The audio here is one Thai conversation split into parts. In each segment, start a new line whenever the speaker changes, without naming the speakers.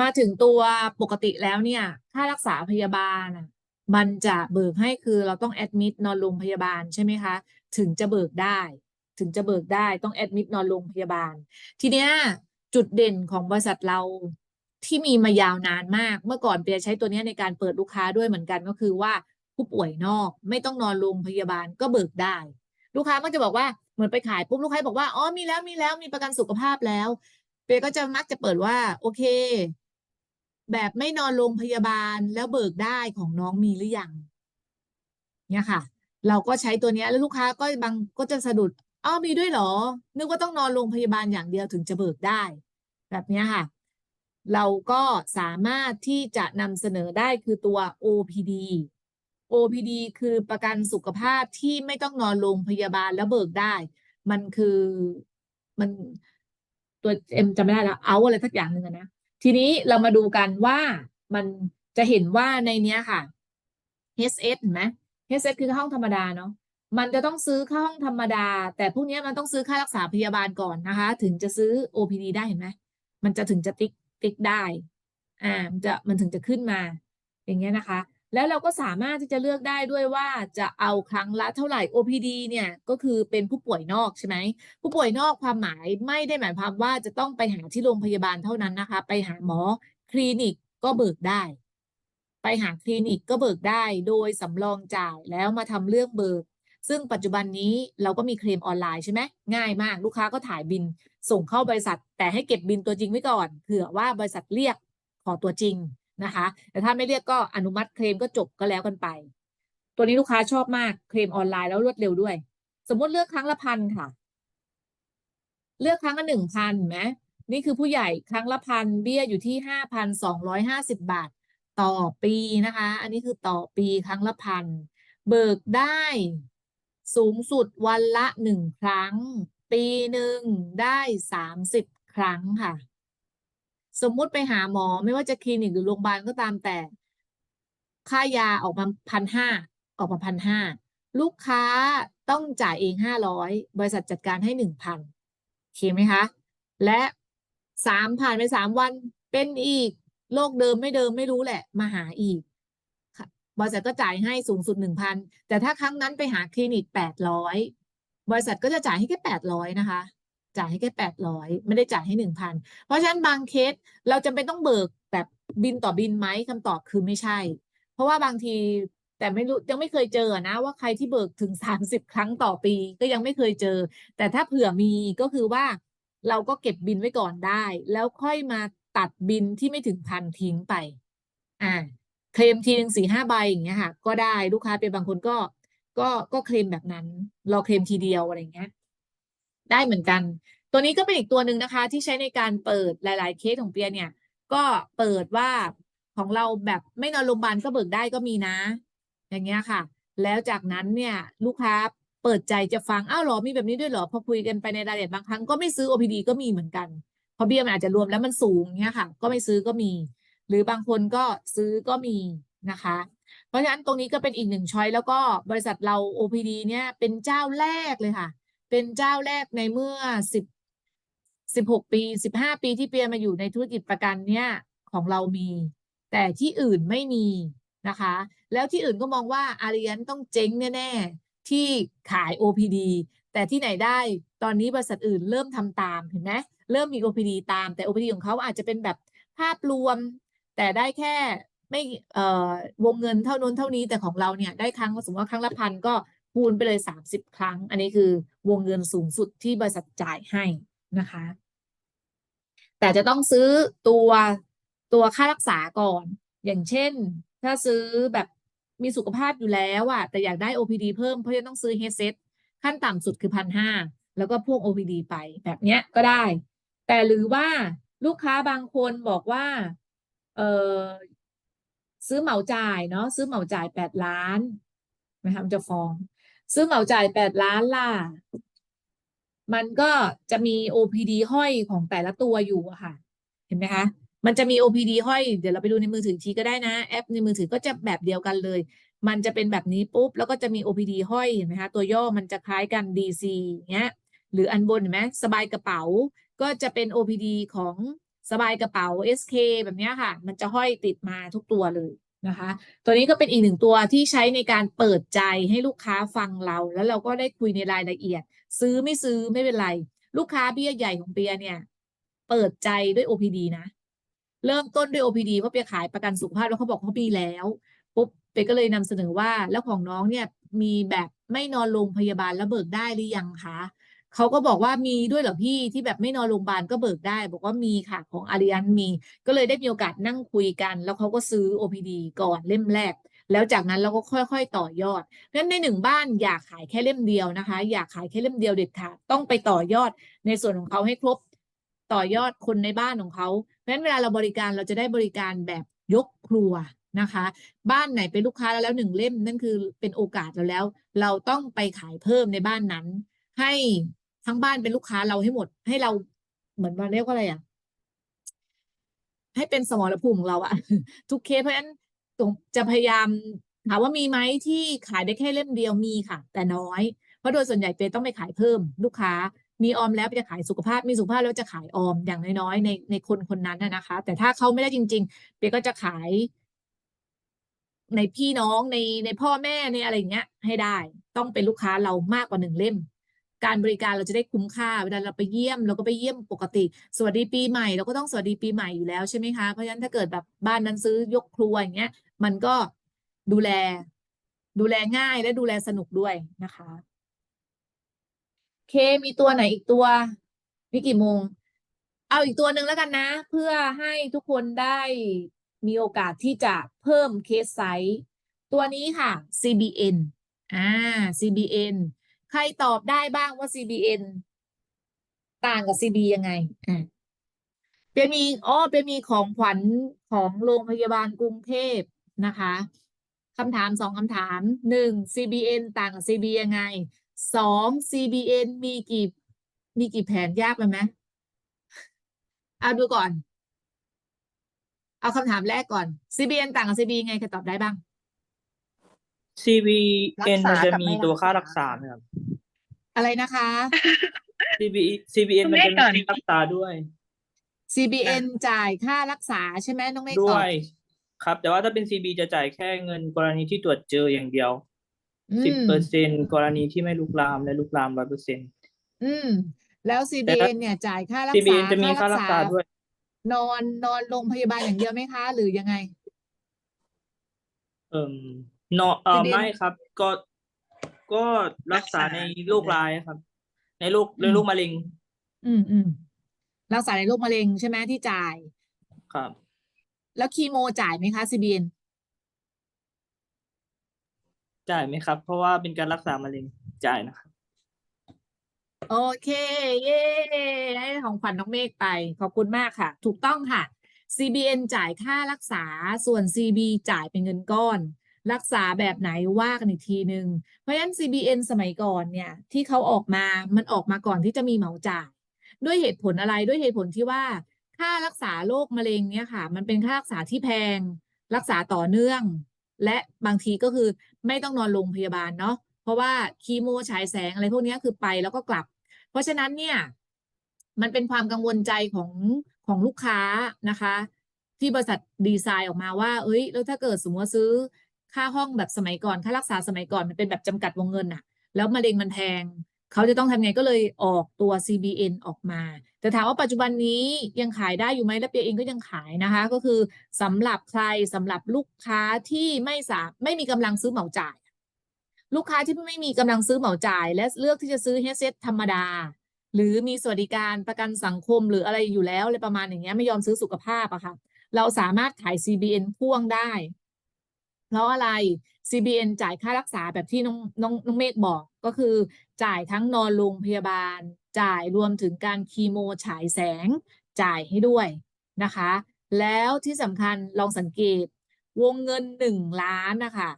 มาถึงตัวปกติแล้วเนี่ย ค่ารักษาพยาบาล มันจะเบิกให้คือเราต้องแอดมิดนอนโรงพยาบาลใช่ไหมคะ ถึงจะเบิกได้ ถึงจะเบิกได้ต้องแอดมิดนอนโรงพยาบาล ทีเนี้ยจุดเด่นของบริษัทเราที่มีมายาวนานมาก เมื่อก่อนเปียใช้ตัวนี้ในการเปิดลูกค้าด้วยเหมือนกันก็คือว่าผู้ป่วยนอกไม่ต้องนอนโรงพยาบาลก็เบิกได้ ลูกค้ามักจะบอกว่าเหมือนไปขายปุ๊บลูกค้าบอกว่าอ๋อมีแล้วมีแล้วมีประกันสุขภาพแล้ว เปียก็จะมักจะเปิดว่าโอเค แบบไม่นอนโรงพยาบาลแล้วเบิกได้ของน้องมีหรือยังเนี่ยค่ะ เราก็ใช้ตัวนี้แล้วลูกค้าก็บางก็จะสะดุดอ้าวมีด้วยเหรอ นึกว่าต้องนอนโรงพยาบาลอย่างเดียวถึงจะเบิกได้ แบบนี้ค่ะ เราก็สามารถที่จะนำเสนอได้คือตัว OPD OPD คือประกันสุขภาพที่ไม่ต้องนอนโรงพยาบาลแล้วเบิกได้ มันคือมันตัวเอ็มจำไม่ได้แล้วเอาอะไรสักอย่างหนึ่งนะ ทีนี้เรามาดูกันว่ามันจะเห็นว่าในเนี้ยค่ะ HS เห็นไหม HS คือค่าห้องธรรมดาเนาะมันจะต้องซื้อค่าห้องธรรมดา แต่พวกนี้มันต้องซื้อค่ารักษาพยาบาลก่อนนะคะ ถึงจะซื้อ OPD ได้เห็นไหมมันจะถึงจะติ๊กติ๊กได้ อ่ามันจะมันถึงจะขึ้นมา อย่างเงี้ยนะคะ แล้วเราก็สามารถที่จะเลือกได้ด้วยว่าจะเอาครั้งละเท่าไหร่ OPD เนี่ยก็คือเป็นผู้ป่วยนอกใช่ไหมผู้ป่วยนอกความหมายไม่ได้หมายความว่าจะต้องไปหาที่โรงพยาบาลเท่านั้นนะคะ ไปหาหมอคลินิกก็เบิกได้ ไปหาคลินิกก็เบิกได้ โดยสำรองจ่ายแล้วมาทำเรื่องเบิก ซึ่งปัจจุบันนี้เราก็มีเคลมออนไลน์ใช่ไหมง่ายมากลูกค้าก็ถ่ายบิน ส่งเข้าบริษัท แต่ให้เก็บบินตัวจริงไว้ก่อนเผื่อว่าบริษัทเรียกขอตัวจริง นะคะ แต่ถ้าไม่เรียกก็อนุมัติเคลมก็จบก็แล้วกันไป ตัวนี้ลูกค้าชอบมากเคลมออนไลน์แล้วรวดเร็วด้วย สมมติเลือกครั้งละพันค่ะ เลือกครั้งละหนึ่งพันไหมนี่คือผู้ใหญ่ครั้งละพันเบี้ยอยู่ที่ห้าพันสองร้อยห้าสิบบาท ต่อปีนะคะ อันนี้คือต่อปีครั้งละพันเบิกได้สูงสุดวันละหนึ่งครั้ง ปีหนึ่งได้สามสิบครั้งค่ะ สมมุติไปหาหมอไม่ว่าจะคลินิกหรือโรงพยาบาลก็ตามแต่ ค่ายาออกมาพันห้าออกมาพันห้าลูกค้าต้องจ่ายเองห้าร้อยบริษัทจัดการให้หนึ่งพันโอเคไหมคะ และสามผ่านไปสามวันเป็นอีกโรคเดิมไม่เดิมไม่รู้แหละ มาหาอีกบริษัทก็จ่ายให้สูงสุดหนึ่งพันแต่ถ้าครั้งนั้นไปหาคลินิกแปดร้อยบริษัทก็จะจ่ายให้แค่แปดร้อยนะคะ จ่ายให้แค่แปดร้อยไม่ได้จ่ายให้หนึ่งพันเพราะฉะนั้นบางเคสเราจำเป็นต้องเบิกแบบบินต่อบินไหมคำตอบคือไม่ใช่ เพราะว่าบางทีแต่ไม่รู้ยังไม่เคยเจอนะว่าใครที่เบิกถึงสามสิบครั้งต่อปีก็ยังไม่เคยเจอ แต่ถ้าเผื่อมีก็คือว่าเราก็เก็บบินไว้ก่อนได้ แล้วค่อยมาตัดบินที่ไม่ถึงพันทิ้งไป อ่า เคลมทีหนึ่งสี่ห้าใบอย่างเงี้ยค่ะ ก็ได้ลูกค้าเป็นบางคนก็ ก็ก็เคลมแบบนั้นราเคลมทีเดียวอะไรเงี้ย ได้เหมือนกัน ตัวนี้ก็เป็นอีกตัวหนึ่งนะคะ ที่ใช้ในการเปิดหลาย ๆ เคสของเปียเนี่ย ก็เปิดว่าของเราแบบไม่นอนโรงพยาบาลก็เบิกได้ก็มีนะ อย่างเงี้ยค่ะ แล้วจากนั้นเนี่ยลูกค้าเปิดใจจะฟังอ้าวหรอมีแบบนี้ด้วยหรอพอคุยกันไปในรายละเอียดบางครั้งก็ไม่ซื้อ OPD ก็มีเหมือนกันเพราะเบี้ยมันอาจจะรวมแล้วมันสูงเงี้ยค่ะ ก็ไม่ซื้อก็มี หรือบางคนก็ซื้อก็มีนะคะ เพราะฉะนั้นตรงนี้ก็เป็นอีกหนึ่งช้อยแล้วก็บริษัทเรา OPD เนี่ยเป็นเจ้าแรกเลยค่ะ เป็นเจ้าแรกในเมื่อสิบสิบหกปีสิบห้าปีที่เปียมาอยู่ในธุรกิจประกันเนี่ยของเรามี แต่ที่อื่นไม่มีนะคะ แล้วที่อื่นก็มองว่าอารียนต้องเจ๊งแน่ๆที่ขาย OPD แต่ที่ไหนได้ตอนนี้บริษัทอื่นเริ่มทำตามเห็นไหมเริ่มมี OPD ตามแต่ OPD ของเขาอาจจะเป็นแบบภาพรวม แต่ได้แค่ไม่เอ่อวงเงินเท่านู้นเท่านี้แต่ของเราเนี่ยได้ครั้งสมมติว่าครั้งละพันก็ คูณไปเลยสามสิบครั้ง อันนี้คือวงเงินสูงสุดที่บริษัทจ่ายให้นะคะ แต่จะต้องซื้อตัวตัวค่ารักษาก่อน อย่างเช่น ถ้าซื้อแบบมีสุขภาพอยู่แล้วอะแต่อยากได้ OPD เพิ่มเพราะจะต้องซื้อ headset ขั้นต่ำสุดคือพันห้าแล้วก็พ่วง OPD ไปแบบเนี้ยก็ได้ แต่หรือว่าลูกค้าบางคนบอกว่า เออซื้อเหมาจ่ายเนาะซื้อเหมาจ่ายแปดล้านนะคะมันจะฟ้อง ซื้อเหมาจ่ายแปดล้านล่ะ มันก็จะมี OPD ห้อยของแต่ละตัวอยู่ค่ะ เห็นไหมคะ มันจะมี OPD ห้อย เดี๋ยวเราไปดูในมือถือทีก็ได้นะ แอปในมือถือก็จะแบบเดียวกันเลย มันจะเป็นแบบนี้ปุ๊บ แล้วก็จะมี OPD ห้อย เห็นไหมคะ ตัวย่อมันจะคล้ายกัน DC เงี้ย หรืออันบนเห็นไหมสบายกระเป๋า ก็จะเป็น OPD ของสบายกระเป๋า SK แบบนี้ค่ะ มันจะห้อยติดมาทุกตัวเลย นะคะ ตัวนี้ก็เป็นอีกหนึ่งตัวที่ใช้ในการเปิดใจให้ลูกค้าฟังเรา แล้วเราก็ได้คุยในรายละเอียด ซื้อไม่ซื้อไม่เป็นไร ลูกค้าเบี้ยใหญ่ของเปียเนี่ย เปิดใจด้วย OPD นะ เริ่มต้นด้วย OPD เพราะเปียขายประกันสุขภาพแล้วเขาบอกเขามีแล้วปุ๊บเปียก็เลยนำเสนอว่าแล้วของน้องเนี่ยมีแบบไม่นอนโรงพยาบาลแล้วเบิกได้หรือยังคะ เขาก็บอกว่ามีด้วยเหรอพี่ที่แบบไม่นอนโรงพยาบาลก็เบิกได้ บอกว่ามีค่ะของอาริยันมี ก็เลยได้มีโอกาสนั่งคุยกัน แล้วเขาก็ซื้อ OPD ก่อนเล่มแรก แล้วจากนั้นเราก็ค่อยๆต่อยอดเพราะฉะนั้นในหนึ่งบ้านอยากขายแค่เล่มเดียวนะคะ อยากขายแค่เล่มเดียวเด็ดขาดต้องไปต่อยอดในส่วนของเขาให้ครบต่อยอดคนในบ้านของเขาเพราะฉะนั้นเวลาเราบริการเราจะได้บริการแบบยกครัวนะคะ บ้านไหนเป็นลูกค้าแล้วแล้วหนึ่งเล่มนั่นคือเป็นโอกาสเราแล้ว เราต้องไปขายเพิ่มในบ้านนั้น ให้ ทั้งบ้านเป็นลูกค้าเราให้หมด ให้เราเหมือนมาเรียกว่าอะไรอะให้เป็นสมรภูมิของเราอะทุกเคสเพราะฉะนั้นตรงจะพยายามถามว่ามีไหมที่ขายได้แค่เล่มเดียวมีค่ะ แต่น้อย เพราะโดยส่วนใหญ่เปต้องไปขายเพิ่ม ลูกค้า มีออมแล้วจะขายสุขภาพ มีสุขภาพแล้วจะขายออมอย่างน้อยๆในในคนคนนั้นนะนะคะ แต่ถ้าเขาไม่ได้จริง ๆ เปก็จะขาย ในพี่น้องในในพ่อแม่ในอะไรอย่างเงี้ย ให้ได้ ต้องเป็นลูกค้าเรามากกว่าหนึ่งเล่ม การบริการเราจะได้คุ้มค่าเวลาเราไปเยี่ยมเราก็ไปเยี่ยมปกติ สวัสดีปีใหม่เราก็ต้องสวัสดีปีใหม่อยู่แล้วใช่ไหมคะเพราะฉะนั้นถ้าเกิดแบบบ้านนั้นซื้อยกครัวอย่างเงี้ย มันก็ดูแล ดูแลง่ายและดูแลสนุกด้วยนะคะเคมีตัวไหนอีกตัวมีกี่โมง เอาอีกตัวหนึ่งแล้วกันนะ เพื่อให้ทุกคนได้มีโอกาสที่จะเพิ่มเคสไซส์ตัวนี้ค่ะ CBN อ่า CBN ใครตอบได้บ้างว่า CBN ต่างกับ CB ยังไงอ่าเป็นมีอ๋อเป็นมีของขวัญของโรงพยาบาลกรุงเทพนะคะคำถามสองคำถามหนึ่ง CBN ต่างกับ CB ยังไงสอง CBN มีกี่มีกี่แผนยากไปไหมเอาดูก่อน เอาคำถามแรกก่อน CBN ต่างกับ CB ยังไงใครตอบได้บ้าง
CBN
รักษา
มันจะ
กับ
มี
ไม่
ตัว
รัก
ค่า
ษา
รักษาไหมครับ
อะไรนะคะ
CB CBN มัน
แม่
จะมี
ก่อน
ค่ารักษาด้วย
CBN จ่ายค่ารักษาใช่ไหมน้องเมฆ
ด้
ต
ว
อบ
ย ครับ แต่ว่าถ้าเป็น CB จะจ่ายแค่เงินกรณีที่ตรวจเจออย่างเดียว
อื
สิบ
ม
เปอร์เซ็นกรณีที่ไม่ลุกลามและลุกลามร้อยเปอร์เซ็นต์
อืม แล้ว
แต่ถ้า
CBN เนี่ยจ่ายค่ารักษา
CBN จะมีค่ารักษาด้วย
นอนนอนโรงพยาบาลอย่างเดียวไหมคะ หรือยังไง
เอ่มเนาะเออ
CBN
ไม่ครับ ก็ ก็รักษา
รักษา
ในโรคร้ายครับ ในโรคใน
อืม
โรคมะเร็ง
อืมอืมรักษาในโรคมะเร็งใช่ไหมที่จ่าย
ครับ
แล้วคีโมจ่ายไหมคะ CBN
จ่ายไหมครับ เพราะว่าเป็นการรักษามะเร็งจ่ายนะครับ
โอเค เย้ให้ของขวัญน้องเมฆไป ขอบคุณมากค่ะ ถูกต้องค่ะ CBN จ่ายค่ารักษาส่วน CB จ่ายเป็นเงินก้อน รักษาแบบไหนว่ากันอีกทีหนึ่งเพราะฉะนั้น CBN สมัยก่อนเนี่ยที่เขาออกมามันออกมาก่อนที่จะมีเหมาจ่าย ด้วยเหตุผลอะไรด้วยเหตุผลที่ว่าค่ารักษาโรคมะเร็งเนี่ยค่ะ มันเป็นค่ารักษาที่แพง รักษาต่อเนื่อง และบางทีก็คือไม่ต้องนอนโรงพยาบาลเนาะเพราะว่าคีโมฉายแสงอะไรพวกนี้คือไปแล้วก็กลับ เพราะฉะนั้นเนี่ยมันเป็นความกังวลใจของของลูกค้านะคะ ที่บริษัทดีไซน์ออกมาว่า เอ้ย แล้วถ้าเกิดสมมติว่าซื้อ ค่าห้องแบบสมัยก่อน ค่ารักษาสมัยก่อนมันเป็นแบบจำกัดวงเงินอะแล้วมะเร็งมันแพง เขาจะต้องทำไงก็เลยออกตัว CBN ออกมา แต่ถามว่าปัจจุบันนี้ยังขายได้อยู่ไหมและเปียเองก็ยังขายนะคะ ก็คือสำหรับใครสำหรับลูกค้าที่ไม่สามไม่มีกำลังซื้อเหมาจ่าย ลูกค้าที่ไม่มีกำลังซื้อเหมาจ่าย และเลือกที่จะซื้อเฮดเซ็ตธรรมดา หรือมีสวัสดิการประกันสังคมหรืออะไรอยู่แล้วอะไรประมาณอย่างเงี้ยไม่ยอมซื้อสุขภาพอะค่ะเราสามารถขาย CBN พ่วงได้ เพราะอะไร CBN จ่ายค่ารักษาแบบที่น้องน้องน้องเมฆบอกก็คือจ่ายทั้งนอนโรงพยาบาล จ่ายรวมถึงการคีโมฉายแสง จ่ายให้ด้วยนะคะ แล้วที่สำคัญลองสังเกต วงเงินหนึ่งล้านนะคะ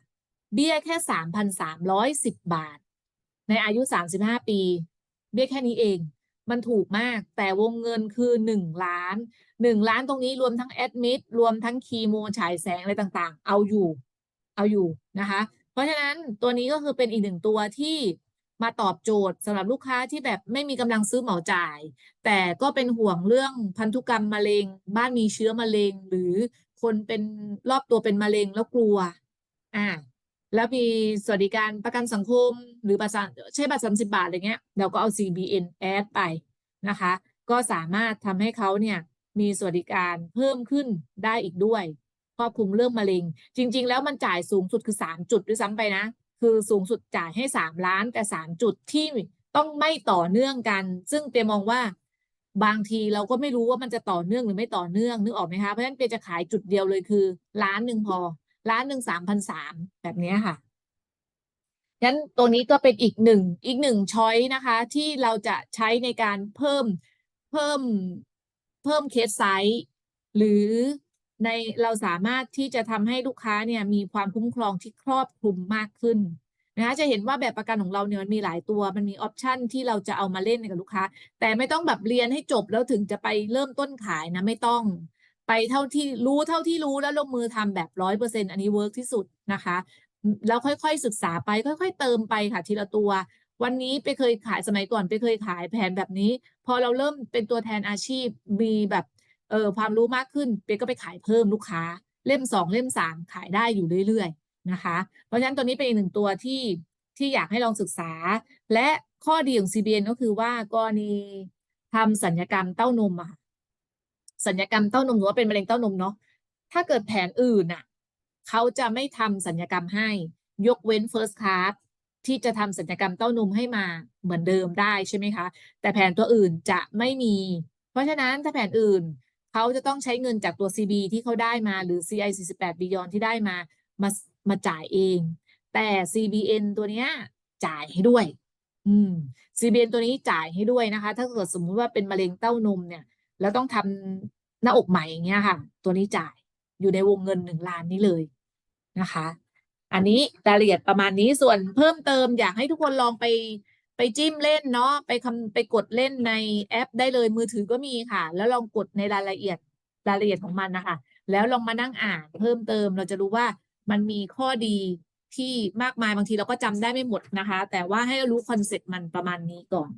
เบี้ยแค่สามพันสามร้อยสิบบาท ในอายุสามสิบห้าปี เบี้ยแค่นี้เอง มันถูกมากแต่วงเงินคือหนึ่งล้านหนึ่งล้านตรงนี้รวมทั้งแอดมิดรวมทั้งคีโมฉายแสงอะไรต่างๆ เอาอยู่ เอาอยู่นะคะ เพราะฉะนั้นตัวนี้ก็คือเป็นอีกหนึ่งตัวที่มาตอบโจทย์สำหรับลูกค้าที่แบบไม่มีกำลังซื้อเหมาจ่าย แต่ก็เป็นห่วงเรื่องพันธุกรรมมะเร็ง บ้านมีเชื้อมะเร็ง หรือคนเป็นรอบตัวเป็นมะเร็งแล้วกลัวอ่าแล้วมีสวัสดิการประกันสังคม หรือบัตรใช่บัตรสามสิบบาทอะไรเงี้ยเราก็เอา CBN add ไปนะคะ ก็สามารถทำให้เขาเนี่ยมีสวัสดิการเพิ่มขึ้นได้อีกด้วย ครอบคลุมเรื่องมะเร็ง จริง ๆ แล้วมันจ่ายสูงสุดคือสามจุดด้วยซ้ำไปนะ คือสูงสุดจ่ายให้สามล้านแต่สามจุดที่ต้องไม่ต่อเนื่องกัน ซึ่งเปียมองว่าบางทีเราก็ไม่รู้ว่ามันจะต่อเนื่องหรือไม่ต่อเนื่องนึกออกไหมคะเพราะฉะนั้นเปียจะขายจุดเดียวเลยคือล้านหนึ่งพอล้านหนึ่งสามพันสามแบบนี้ค่ะงั้นตัวนี้ก็เป็นอีกหนึ่งอีกหนึ่งช้อยนะคะ ที่เราจะใช้ในการเพิ่มเพิ่มเพิ่มเคสไซส์หรือ ในเราสามารถที่จะทำให้ลูกค้าเนี่ยมีความคุ้มครองที่ครอบคลุมมากขึ้นนะคะจะเห็นว่าแบบประกันของเราเนี่ยมันมีหลายตัว มันมีออปชันที่เราจะเอามาเล่นกับลูกค้า แต่ไม่ต้องแบบเรียนให้จบแล้วถึงจะไปเริ่มต้นขายนะไม่ต้อง ไปเท่าที่รู้เท่าที่รู้แล้วลงมือทำแบบร้อยเปอร์เซ็นต์อันนี้เวิร์กที่สุดนะคะแล้วค่อยๆศึกษาไป ค่อย ๆ เติมไปค่ะทีละตัว วันนี้ไปเคยขายสมัยก่อนไปเคยขายแผนแบบนี้ พอเราเริ่มเป็นตัวแทนอาชีพมีแบบ เออความรู้มากขึ้นเปก็ไปขายเพิ่มลูกค้า เล่มสองเล่มสามขายได้อยู่เรื่อยๆนะคะ เพราะฉะนั้นตัวนี้เป็นอีกหนึ่งตัวที่ที่อยากให้ลองศึกษา และข้อดีของ CBN ก็คือว่ากรณีทำสัญญกรรมเต้านมอะสัญญกรรมเต้านมหรือว่าเป็นมะเร็งเต้านมเนาะถ้าเกิดแผนอื่นน่ะเขาจะไม่ทำสัญญกรรมให้ยกเว้น first class ที่จะทำสัญญกรรมเต้านมให้มาเหมือนเดิมได้ใช่ไหมคะ แต่แผนตัวอื่นจะไม่มี เพราะฉะนั้นถ้าแผนอื่น เขาจะต้องใช้เงินจากตัว CB ที่เขาได้มาหรือ CI 48 Beyond ที่ได้มามามาจ่ายเอง แต่ CBN ตัวเนี้ยจ่ายให้ด้วย อืม CBN ตัวนี้จ่ายให้ด้วยนะคะ ถ้าเกิดสมมุติว่าเป็นมะเร็งเต้านมเนี่ย แล้วต้องทำหน้าอกใหม่อย่างเงี้ยค่ะ ตัวนี้จ่ายอยู่ในวงเงินหนึ่งล้านนี้เลยนะคะ อันนี้รายละเอียดประมาณนี้ส่วนเพิ่มเติมอยากให้ทุกคนลองไป ไปจิ้มเล่นเนาะไปคำไปกดเล่นในแอปได้เลยมือถือก็มีค่ะ แล้วลองกดในรายละเอียดรายละเอียดของมันนะคะ แล้วลองมานั่งอ่านเพิ่มเติมเราจะรู้ว่ามันมีข้อดีที่มากมายบางทีเราก็จำได้ไม่หมดนะคะ แต่ว่าให้รู้คอนเซ็ปต์มันประมาณนี้ก่อน